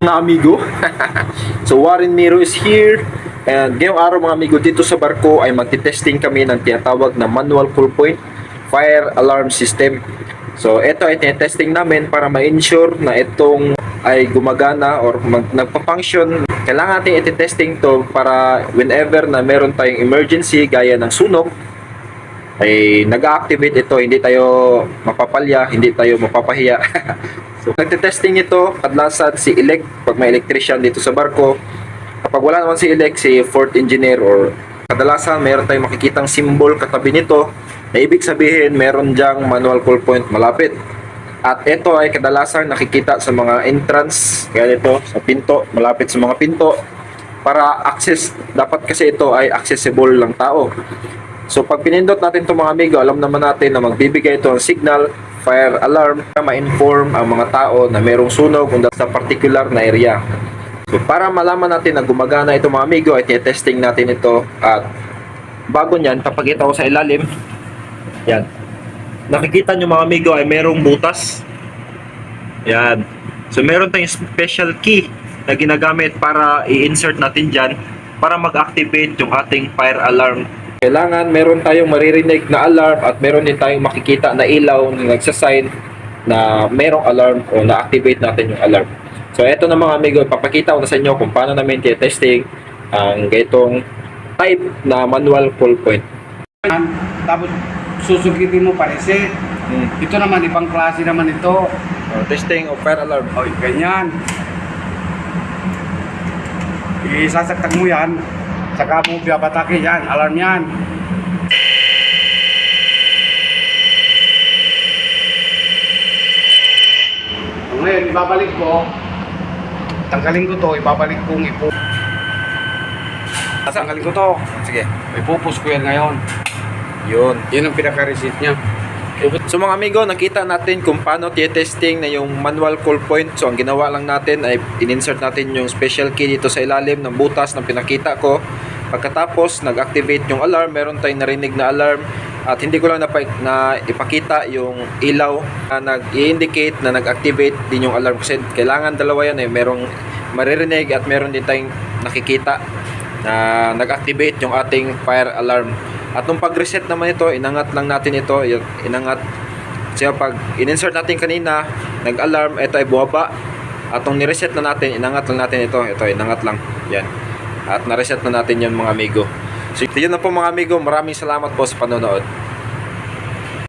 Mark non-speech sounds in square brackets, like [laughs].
mga amigo. [laughs] so Warren Miro is here. And ngayong araw mga amigo dito sa barko ay magti-testing kami ng tinatawag na manual full point fire alarm system. So ito ay tinetesting namin para ma-ensure na itong ay gumagana or mag, nagpa-function. Kailangan natin iti-testing to para whenever na meron tayong emergency gaya ng sunog ay nag-activate ito, hindi tayo mapapalya, hindi tayo mapapahiya. [laughs] so, nagte-testing ito, kadalasan si elect, pag may electrician dito sa barko, kapag wala naman si elect, si fourth engineer or kadalasan meron tayong makikitang symbol katabi nito, na ibig sabihin meron diyang manual call point malapit. At ito ay kadalasan nakikita sa mga entrance, kaya dito sa pinto, malapit sa mga pinto, para access, dapat kasi ito ay accessible lang tao. So pag pinindot natin itong mga amigo, alam naman natin na magbibigay ito ng signal, fire alarm, na ma-inform ang mga tao na merong sunog kung sa particular na area. So para malaman natin na gumagana ito mga amigo, ay testing natin ito at bago niyan, papakita ko sa ilalim. Yan. Nakikita nyo mga amigo ay merong butas. Yan. So meron tayong special key na ginagamit para i-insert natin dyan para mag-activate yung ating fire alarm kailangan meron tayong maririnig na alarm at meron din tayong makikita na ilaw na nagsasign na merong alarm o na-activate natin yung alarm. So eto na mga amigo, ipapakita ko na sa inyo kung paano namin testing ang gaitong type na manual pull point. Tapos susugitin mo pa reset. Ito naman, ibang klase naman ito. Uh, testing of fire alarm. O, ganyan. Isasaktak mo yan. Saka mo biyabatakin yan. Alarm yan. Ngayon, ibabalik ko. Tanggalin ko to, ibabalik kong ipo. Tanggalin ko to. Sige. Ipupus ko yan ngayon. Yun. Yan ang pinaka-receipt niya. So mga amigo, nakita natin kung paano testing na yung manual call point. So ang ginawa lang natin ay in-insert natin yung special key dito sa ilalim ng butas na pinakita ko. Pagkatapos, nag-activate yung alarm. Meron tayong narinig na alarm. At hindi ko lang napa- na ipakita yung ilaw na nag-indicate na nag-activate din yung alarm. Kasi kailangan dalawa yan eh. Merong maririnig at meron din tayong nakikita na nag-activate yung ating fire alarm. At nung pag-reset naman ito, inangat lang natin ito, inangat. Kasi pag in-insert natin kanina, nag-alarm, ito ay buwaba. At nung ni-reset na natin, inangat lang natin ito, ito, inangat lang. Yan. At na-reset na natin yan mga amigo. So yun na po mga amigo, maraming salamat po sa panonood.